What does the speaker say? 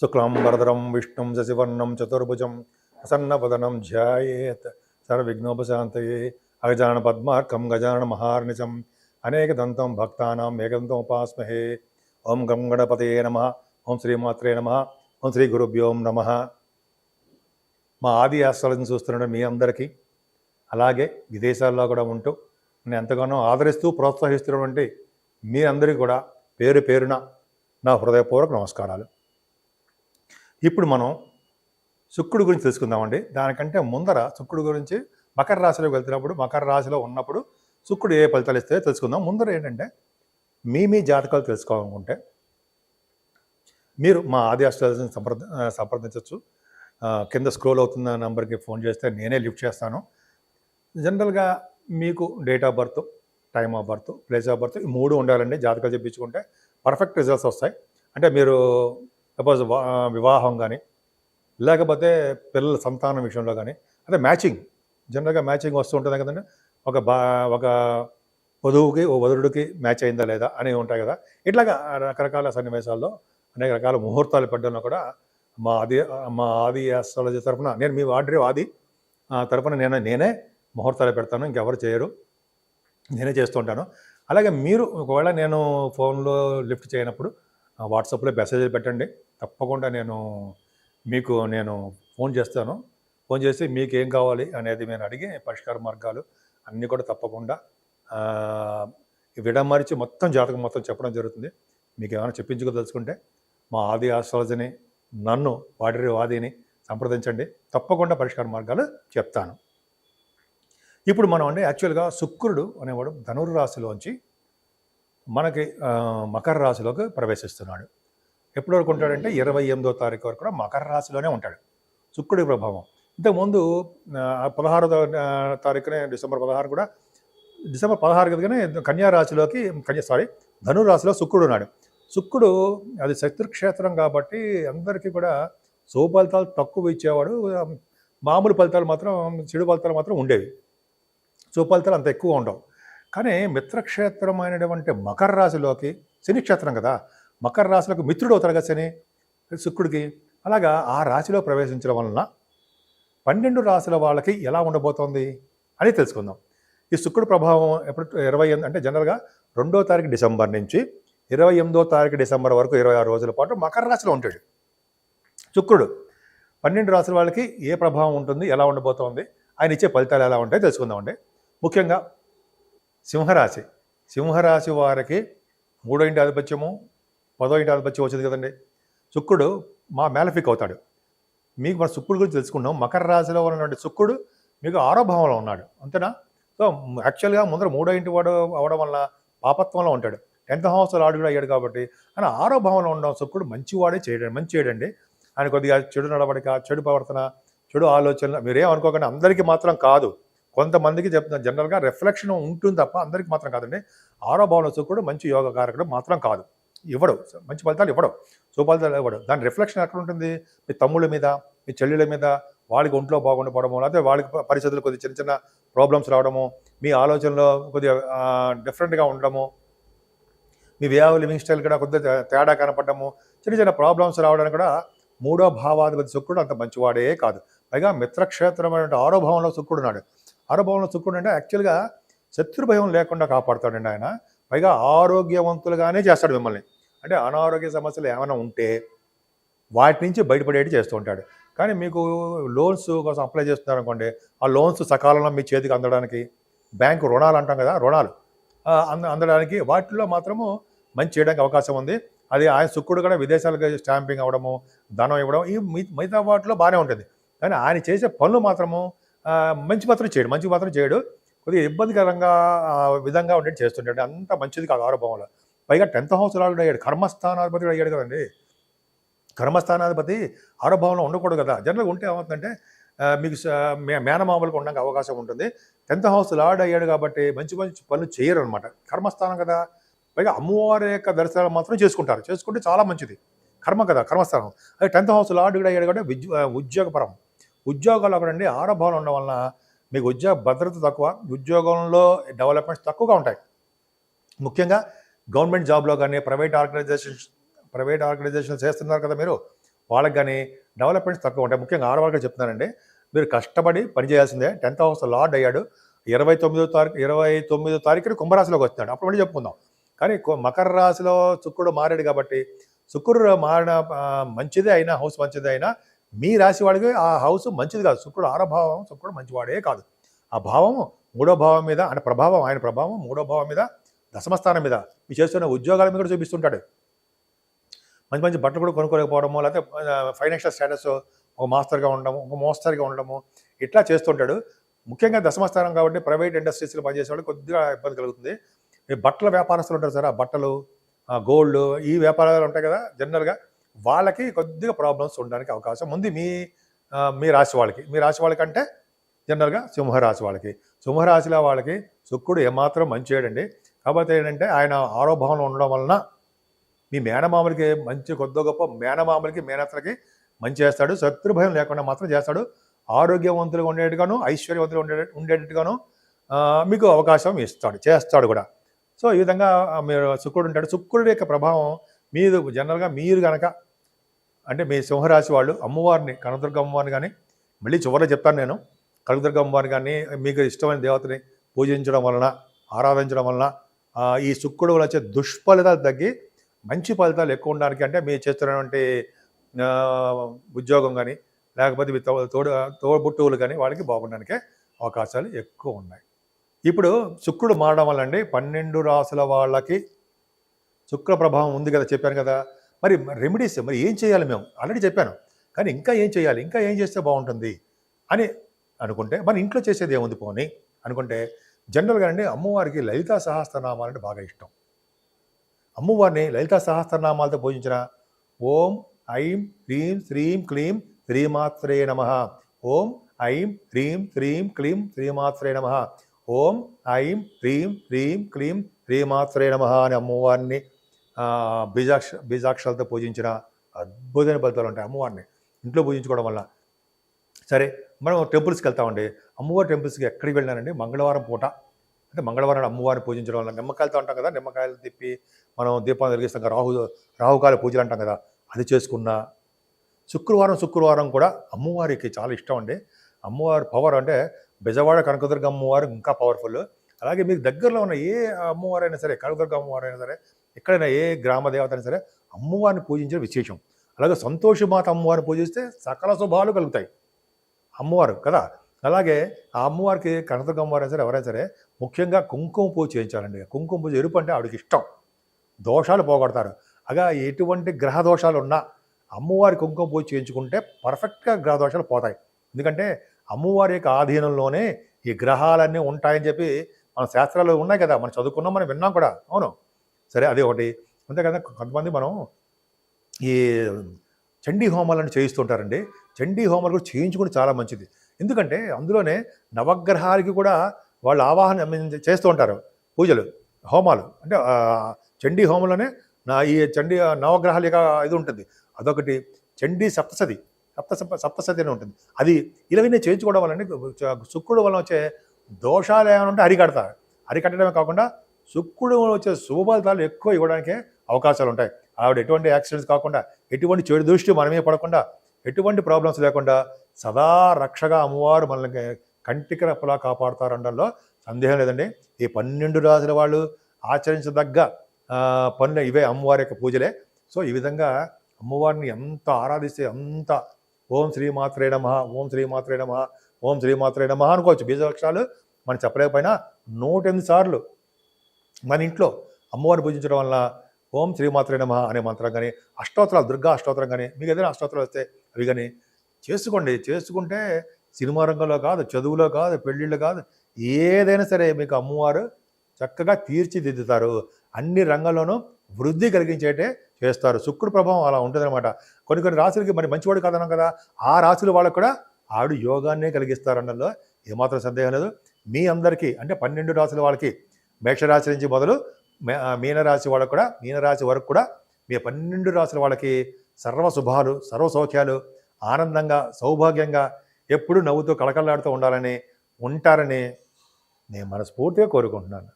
శుక్లాంబరధరం విష్ణుం శశివర్ణం చతుర్భుజం ప్రసన్నపదనం ధ్యాయేత్. సర్వవిఘ్నోపశాంతయే. అగజాన పద్మార్కం గజాన మహార్ణిజం అనేక దంతం భక్తానాం ఏకదంతం ఉపాస్మహే ఓం గం గణపతయే నమ. ఓం శ్రీమాత్రే నమ. ఓం శ్రీ గురుభ్యోం నమ. మా ఆది ఆశ్రలను చూస్తున్న మీ అందరికీ అలాగే విదేశాల్లో కూడా ఉంటూ నేను ఎంతగానో ఆదరిస్తూ ప్రోత్సహిస్తున్నటువంటి మీ అందరికీ కూడా పేరు పేరున నా హృదయపూర్వక నమస్కారాలు. ఇప్పుడు మనం శుక్రుడు గురించి తెలుసుకుందామండి. దానికంటే ముందర శుక్రుడు గురించి మకర రాశిలోకి వెళ్తున్నప్పుడు మకర రాశిలో ఉన్నప్పుడు శుక్రుడు ఏ ఫలితాలు ఇస్తే తెలుసుకుందాం. ముందర ఏంటంటే మీ మీ జాతకాలు తెలుసుకోవాలనుకుంటే మీరు మా ఆది అష్టాలని సంప్రద సంప్రదించవచ్చు. కింద స్క్రోల్ అవుతున్న నెంబర్కి ఫోన్ చేస్తే నేనే లిఫ్ట్ చేస్తాను. జనరల్గా మీకు date of birth time of birth place of birth ఈ మూడు ఉండాలండి. జాతకాలు చెప్పించుకుంటే పర్ఫెక్ట్ రిజల్ట్స్ వస్తాయి. అంటే మీరు సపోజ్ వివాహం కానీ లేకపోతే పిల్లల సంతానం విషయంలో కానీ అంటే మ్యాచింగ్ జనరల్గా మ్యాచింగ్ వస్తూ ఉంటుంది కదండి ఒక బా ఒక వధువుకి ఓ వధుడికి మ్యాచ్ అయిందా లేదా అనేవి ఉంటాయి కదా. ఇట్లాగా రకరకాల సన్నివేశాల్లో అనేక రకాల ముహూర్తాలు పెట్టడంలో కూడా మా ఆది మా ఆది ఆస్ట్రాలజీ తరఫున నేను మీ ఆర్డర్ ఆది ఆ తరఫున నేను నేనే ముహూర్తాలు పెడతాను ఇంకెవరు చేయరు. నేనే చేస్తుంటాను అలాగే మీరు ఒకవేళ నేను ఫోన్లో లిఫ్ట్ చేయనప్పుడు వాట్సాప్లో మెసేజ్లు పెట్టండి. తప్పకుండా నేను మీకు నేను ఫోన్ చేస్తాను. ఫోన్ చేసి మీకు ఏం కావాలి అనేది నేను అడిగి పరిష్కార మార్గాలు అన్నీ కూడా తప్పకుండా విడమరిచి మొత్తం జాతకం మొత్తం చెప్పడం జరుగుతుంది. మీకు ఏమైనా చెప్పించుకోదలుచుకుంటే మా ఆది ఆస్ట్రాలజీని నన్ను వాడి వాదిని సంప్రదించండి. తప్పకుండా పరిష్కార మార్గాలు చెప్తాను. ఇప్పుడు మనం అంటే యాక్చువల్గా శుక్రుడు అనేవాడు ధనుర్రాశిలోంచి మనకి మకర రాశిలోకి ప్రవేశిస్తున్నాడు. ఎప్పటి వరకు ఉంటాడంటే ఇరవై ఎనిమిదో తారీఖు వరకు కూడా మకర రాశిలోనే ఉంటాడు. శుక్రుడి ప్రభావం. ఇంతకుముందు పదహారో తారీఖునే డిసెంబర్ పదహారు కూడా డిసెంబర్ పదహారు కదగానే కన్యా రాశిలోకి కన్యా సారీ ధనురాశిలో శుక్రుడు ఉన్నాడు. శుక్రుడు అది శత్రుక్షేత్రం కాబట్టి అందరికీ కూడా శుభ ఫలితాలు తక్కువ ఇచ్చేవాడు. మామూలు ఫలితాలు మాత్రం చెడు ఫలితాలు మాత్రం ఉండేవి. శుభ ఫలితాలు అంత ఎక్కువ ఉండవు. కానీ మిత్రక్షేత్రమైనటువంటి మకర రాశిలోకి శనిక్షేత్రం కదా మకర రాశులకు మిత్రుడు అవుతాడు శని శుక్రుడికి. అలాగా ఆ రాశిలో ప్రవేశించడం వలన పన్నెండు రాశుల వాళ్ళకి ఎలా ఉండబోతోంది అని తెలుసుకుందాం. ఈ శుక్రుడు ప్రభావం ఎప్పుడు ఇరవై ఎనిమిది అంటే జనరల్గా రెండో తారీఖు డిసెంబర్ నుంచి ఇరవై ఎనిమిదో తారీఖు డిసెంబర్ వరకు ఇరవై ఆరు రోజుల పాటు మకర రాశిలో ఉంటాడు. శుక్రుడు పన్నెండు రాశుల వాళ్ళకి ఏ ప్రభావం ఉంటుంది ఎలా ఉండబోతోంది ఆయన ఇచ్చే ఫలితాలు ఎలా ఉంటాయో తెలుసుకుందామండి. ముఖ్యంగా సింహరాశి సింహరాశి వారికి మూడో ఇంటి ఆధిపత్యము పదో ఇంటి వచ్చి వచ్చింది కదండి. శుక్రుడు మా మేలఫిక్ అవుతాడు. మీకు మన శుక్రుడు గురించి తెలుసుకున్నాం మకర రాశిలో ఉన్నటువంటి శుక్రుడు మీకు ఆరో భావంలో ఉన్నాడు. అంతేనా? సో యాక్చువల్గా ముందర మూడో ఇంటి వాడు అవడం వల్ల పాపత్వంలో ఉంటాడు. టెన్త్ హౌస్ ఆడు కూడా అయ్యాడు కాబట్టి. ఆయన ఆరో భావంలో ఉండడం శుక్రుడు మంచివాడే చేయడం మంచి చేయడండి. ఆయన కొద్దిగా చెడు నడవడిక చెడు ప్రవర్తన చెడు ఆలోచన మీరేం అనుకోకండి. అందరికీ మాత్రం కాదు. కొంతమందికి చెప్తున్న జనరల్గా రిఫ్లెక్షన్ ఉంటుంది తప్ప అందరికీ మాత్రం కాదండి. ఆరో భావంలో శుక్రుడు మంచి యోగ కారకుడు మాత్రం కాదు. ఇవ్వడు. మంచి ఫలితాలు ఇవ్వడు. సుఫలితాలు ఇవ్వడు. దాని రిఫ్లెక్షన్ ఎక్కడ ఉంటుంది? మీ తమ్ముళ్ళ మీద మీ చెల్లెల మీద వాళ్ళకి ఒంట్లో బాగుండకపోవడము లేకపోతే వాళ్ళకి పరిస్థితులు కొద్దిగా చిన్న చిన్న ప్రాబ్లమ్స్ రావడము మీ ఆలోచనలో కొద్దిగా డిఫరెంట్గా ఉండడము మీ వే ఆఫ్ లివింగ్ స్టైల్ కూడా కొద్దిగా తేడా కనపడము చిన్న చిన్న ప్రాబ్లమ్స్ రావడానికి కూడా మూడో భావాధిపతి శుక్రుడు అంత మంచివాడే కాదు. పైగా మిత్రక్షేత్రమైన ఆరో భావంలో శుక్రుడు ఉన్నాడు. ఆరో భావంలో శుక్రుడు అంటే యాక్చువల్గా శత్రు భయం లేకుండా కాపాడుతాడండి ఆయన. పైగా ఆరోగ్యవంతులుగానే చేస్తాడు మిమ్మల్ని. అంటే అనారోగ్య సమస్యలు ఏమైనా ఉంటే వాటి నుంచి బయటపడేటి చేస్తూ ఉంటాడు. కానీ మీకు లోన్స్ కోసం అప్లై చేస్తున్నారు అనుకోండి ఆ లోన్స్ సకాలంలో మీ చేతికి అందడానికి బ్యాంకు రుణాలు అంటాం కదా రుణాలు. అంద అందడానికి వాటిల్లో మాత్రము మంచి చేయడానికి అవకాశం ఉంది. అది ఆయన శుక్రుడు కూడా విదేశాలకు స్టాంపింగ్ అవ్వడము ధనం ఇవ్వడం ఈ మిగతా వాటిలో బాగానే ఉంటుంది. కానీ ఆయన చేసే పనులు మాత్రము మంచి మాత్రం చేయడు మంచి మాత్రం చేయడు. కొద్దిగా ఇబ్బందికరంగా విధంగా ఉండేది చేస్తుంటాడు అంత మంచిది కాదు ఆరోభవంలో పైగా టెన్త్ హౌస్ రాళ్ళు అయ్యాడు. కర్మస్థానాధిపతి కూడా అయ్యాడు కదండి. కర్మస్థానాధిపతి ఆరోభవంలో ఉండకూడదు కదా. జనరల్గా ఉంటే ఏమవుతుందంటే మీకు మే- మేనమామలకు ఉండడానికి అవకాశం ఉంటుంది. టెన్త్ హౌస్ లార్డ్ అయ్యాడు కాబట్టి మంచి మంచి పనులు చేయరు అనమాట కర్మస్థానం కదా. పైగా అమ్మవారి యొక్క దర్శనాలు మాత్రం చేసుకుంటారు. చేసుకుంటే చాలా మంచిది. కర్మ కదా కర్మస్థానం. అదే టెన్త్ హౌస్ లార్డ్ కూడా అయ్యాడు కాబట్టి విద్య ఉద్యోగపరం. ఉద్యోగాలు అక్కడండి ఆరోభావం ఉండడం వలన మీకు ఉద్యోగ భద్రత తక్కువ ఉద్యోగంలో డెవలప్మెంట్స్ తక్కువగా ఉంటాయి. ముఖ్యంగా గవర్నమెంట్ జాబ్లో కానీ ప్రైవేట్ ఆర్గనైజేషన్స్ ప్రైవేట్ ఆర్గనైజేషన్ చేస్తున్నారు కదా మీరు వాళ్ళకి కానీ డెవలప్మెంట్స్ తక్కువ ఉంటాయి. ముఖ్యంగా ఆడవాళ్ళకి చెప్తున్నానండి. మీరు కష్టపడి పనిచేయాల్సిందే టెన్త్ హౌస్ లార్డ్ అయ్యాడు. ఇరవై తొమ్మిదో తారీఖు ఇరవై తొమ్మిదో తారీఖున కుంభరాశిలోకి వస్తున్నాడు. అప్పుడు మళ్ళీ చెప్పుకుందాం. కానీ మకర రాశిలో శుక్రుడు మారాడు కాబట్టి శుక్రుడు మారిన మంచిదే అయినా హౌస్ మంచిదే అయినా మీ రాశి వాడికి ఆ హౌస్ మంచిది కాదు. శుక్రుడు ఆరభావం శుక్రుడు మంచివాడే కాదు. ఆ భావం మూడో భావం మీద అంటే ప్రభావం ఆయన ప్రభావం మూడో భావం మీద దశమస్థానం మీద మీ చేస్తున్న ఉద్యోగాల మీద కూడా చూపిస్తుంటాడు. మంచి మంచి బట్టలు కూడా కొనుక్కోలేకపోవడము లేకపోతే ఫైనాన్షియల్ స్టేటస్ ఒక మాస్టర్గా ఉండడము ఒక మోస్తరుగా ఉండడము ఇట్లా చేస్తుంటాడు. ముఖ్యంగా దశమస్థానం కాబట్టి ప్రైవేట్ ఇండస్ట్రీస్లో పనిచేసే వాళ్ళు కొద్దిగా ఇబ్బంది కలుగుతుంది. బట్టల వ్యాపారస్తులు ఉంటారు సార్ ఆ బట్టలు గోల్డ్ ఈ వ్యాపారాలు ఉంటాయి కదా జనరల్గా వాళ్ళకి కొద్దిగా ప్రాబ్లమ్స్ ఉండడానికి అవకాశం ఉంది మీ మీ రాశి వాళ్ళకి. మీ రాశి వాళ్ళకంటే జనరల్గా సింహరాశి వాళ్ళకి. సింహరాశిలో వాళ్ళకి శుక్రుడు ఏమాత్రం మంచి చేయడండి కాకపోతే ఏంటంటే ఆయన ఆరో ఉండడం వలన మీ మేనమామలకి మంచి కొద్ది గొప్ప మేనమామలకి మేనత్తలకి మంచి చేస్తాడు. శత్రు భయం లేకుండా మాత్రం చేస్తాడు. ఆరోగ్యవంతులుగా ఉండేట్టుగాను ఐశ్వర్యవంతులు ఉండే ఉండేటట్టుగాను మీకు అవకాశం ఇస్తాడు చేస్తాడు కూడా. సో ఈ విధంగా మీరు శుక్రుడు ఉంటాడు. శుక్రుడి యొక్క ప్రభావం మీరు జనరల్గా మీరు కనుక అంటే మీ సింహరాశి వాళ్ళు అమ్మవారిని కనకదుర్గ అమ్మవారిని కానీ మళ్ళీ చివరిలో చెప్తాను నేను కనకదుర్గ అమ్మవారిని కానీ మీకు ఇష్టమైన దేవతని పూజించడం వలన ఆరాధించడం వలన ఈ శుక్రుడు వల్ల వచ్చే దుష్ఫలితాలు తగ్గి మంచి ఫలితాలు ఎక్కువ ఉండడానికి అంటే మీరు చేస్తున్నటువంటి ఉద్యోగం కానీ లేకపోతే మీ తోడు తోబుట్టువులు కానీ వాళ్ళకి బాగుండడానికే అవకాశాలు ఎక్కువ ఉన్నాయి. ఇప్పుడు శుక్రుడు మారడం వల్ల అండి పన్నెండు రాసుల వాళ్ళకి శుక్ర ప్రభావం ఉంది కదా చెప్పాను కదా మరి రెమెడీస్ మరి ఏం చేయాలి మేము? ఆల్రెడీ చెప్పాను. కానీ ఇంకా ఏం చేయాలి? ఇంకా ఏం చేస్తే బాగుంటుంది? అని అనుకుంటే మన ఇంట్లో చేసేది ఏముంది పోని? అనుకుంటే జనరల్గా అండి అమ్మవారికి లలితా సహస్రనామాలు అంటే బాగా ఇష్టం. అమ్మవారిని లలితా సహస్రనామాలతో పూజించిన ఓం ఐం హ్రీం శ్రీం క్లీం శ్రీమాత్రే నమ. ఓం ఐం హ్రీం శ్రీం క్లీం శ్రీమాత్రే నమ. ఓం ఐం హ్రీం హ్రీం క్లీం శ్రీమాత్రే నమ అని అమ్మవారిని బీజాక్ష బీజాక్షరాలతో పూజించిన అద్భుతమైన ఫలితాలు ఉంటాయి అమ్మవారిని. ఇంట్లో పూజించుకోవడం వల్ల. సరే మనం టెంపుల్స్కి వెళ్తామండి. అమ్మవారి టెంపుల్స్కి ఎక్కడికి వెళ్ళినానండి మంగళవారం పూట. అంటే మంగళవారం అమ్మవారిని పూజించడం వల్ల నిమ్మకాయలతో అంటాం కదా నిమ్మకాయలు తిప్పి మనం దీపాన్ని వెలిగిస్తాం కదా రాహు రాహుకాల పూజలు అంటాం కదా అది చేసుకున్నా. శుక్రవారం శుక్రవారం కూడా అమ్మవారికి చాలా ఇష్టం అండి. అమ్మవారి పవర్ అంటే బెజవాడ కనకదుర్గ అమ్మవారు ఇంకా పవర్ఫుల్ అలాగే మీకు దగ్గరలో ఉన్న ఏ అమ్మవారైనా సరే కనకదుర్గ అమ్మవారైనా సరే ఎక్కడైనా ఏ గ్రామ దేవత అయినా సరే అమ్మవారిని పూజించడం విశేషం. అలాగే సంతోషమాత అమ్మవారిని పూజిస్తే సకల శుభాలు కలుగుతాయి. అమ్మవారు కదా? అలాగే ఆ అమ్మవారికి కనకదుర్గ అమ్మవారు సరే ఎవరైనా సరే ముఖ్యంగా కుంకుమ పూజ చేయించాలండి. కుంకుమ పూజ ఎరుపు అంటే ఆవిడకి ఇష్టం. దోషాలు పోగొడతారు. అగా ఎటువంటి గ్రహ దోషాలు ఉన్నా అమ్మవారి కుంకుమ పూజ చేయించుకుంటే పర్ఫెక్ట్గా గ్రహ దోషాలు పోతాయి. ఎందుకంటే అమ్మవారి యొక్క ఆధీనంలోనే ఈ గ్రహాలన్నీ ఉంటాయని చెప్పి మన శాస్త్రాలు ఉన్నాయి కదా? మనం చదువుకున్నాం మనం విన్నాం కూడా. అవును. సరే అదే ఒకటి. అంతే కదా కొంతమంది మనం ఈ చండీ హోమాలను చేయిస్తుంటారండి. చండీ హోమాలు కూడా చేయించుకుని చాలా మంచిది. ఎందుకంటే అందులోనే నవగ్రహాలకి కూడా వాళ్ళు ఆవాహన చేస్తూ ఉంటారు పూజలు హోమాలు. అంటే చండీ హోమంలోనే నా ఈ చండీ నవగ్రహాల యొక్క ఇది ఉంటుంది. అదొకటి. చండీ సప్తసతి. సప్త సప్త- సప్తసతి అని ఉంటుంది. అది ఇలాగనే చేయించుకోవడం వల్ల శుక్రుడు వల్ల వచ్చే దోషాలు ఏమైనా ఉంటే అరికడతారు. అరికట్టడమే కాకుండా శుక్రుడు వచ్చే శుభఫలితాలు ఎక్కువ ఇవ్వడానికి అవకాశాలు ఉంటాయి. ఆవిడ ఎటువంటి యాక్సిడెంట్స్ కాకుండా ఎటువంటి చెడు దృష్టి మనమే పడకుండా ఎటువంటి ప్రాబ్లమ్స్ లేకుండా సదా రక్షగా అమ్మవారు మనల్ని కంటికి రెప్పలా కాపాడుతారనడంలో సందేహం లేదండి. ఈ పన్నెండు రాజుల వాళ్ళు ఆచరించదగ్గ పనులు ఇవే అమ్మవారి యొక్క పూజలే. సో ఈ విధంగా అమ్మవారిని ఎంత ఆరాధిస్తే అంత ఓం శ్రీమాత్రే నమ ఓం శ్రీమాత్రే నమ ఓం శ్రీమాత్రే నమ అనుకోవచ్చు. బీజాక్షరాలు మనం చెప్పలేకపోయినా నూట ఎనిమిది సార్లు మన ఇంట్లో అమ్మవారిని పూజించడం వల్ల ఓం శ్రీమాత్రే నమ అనే మంత్రం కానీ అష్టోత్తరాలు దుర్గా అష్టోత్తరం కానీ మీకు ఏదైనా అష్టోత్తరాలు వస్తే అవి కానీ చేసుకోండి. చేసుకుంటే సినిమా రంగంలో కాదు చదువులో కాదు పెళ్ళిళ్ళు కాదు ఏదైనా సరే మీకు అమ్మవారు చక్కగా తీర్చిదిద్దుతారు. అన్ని రంగాల్లోనూ వృద్ధి కలిగించేటే చేస్తారు. శుక్రుడు ప్రభావం అలా ఉంటుందన్నమాట. కొన్ని కొన్ని రాశులకి మరి మంచివాడు కాదన్నాం కదా ఆ రాశుల వాళ్ళకు కూడా ఆడు యోగాన్నే కలిగిస్తారన్నలో ఏమాత్రం సందేహం లేదు. మీ అందరికీ అంటే పన్నెండు రాశుల వాళ్ళకి మేషరాశి నుంచి మొదలు మీనరాశి వాళ్ళకు కూడా మీనరాశి వరకు కూడా మీ పన్నెండు రాశుల వాళ్ళకి సర్వ శుభాలు సర్వ సౌఖ్యాలు ఆనందంగా సౌభాగ్యంగా ఎప్పుడూ నవ్వుతూ కళకళలాడుతూ ఉండాలని ఉంటారని నేను మనస్ఫూర్తిగా కోరుకుంటున్నాను.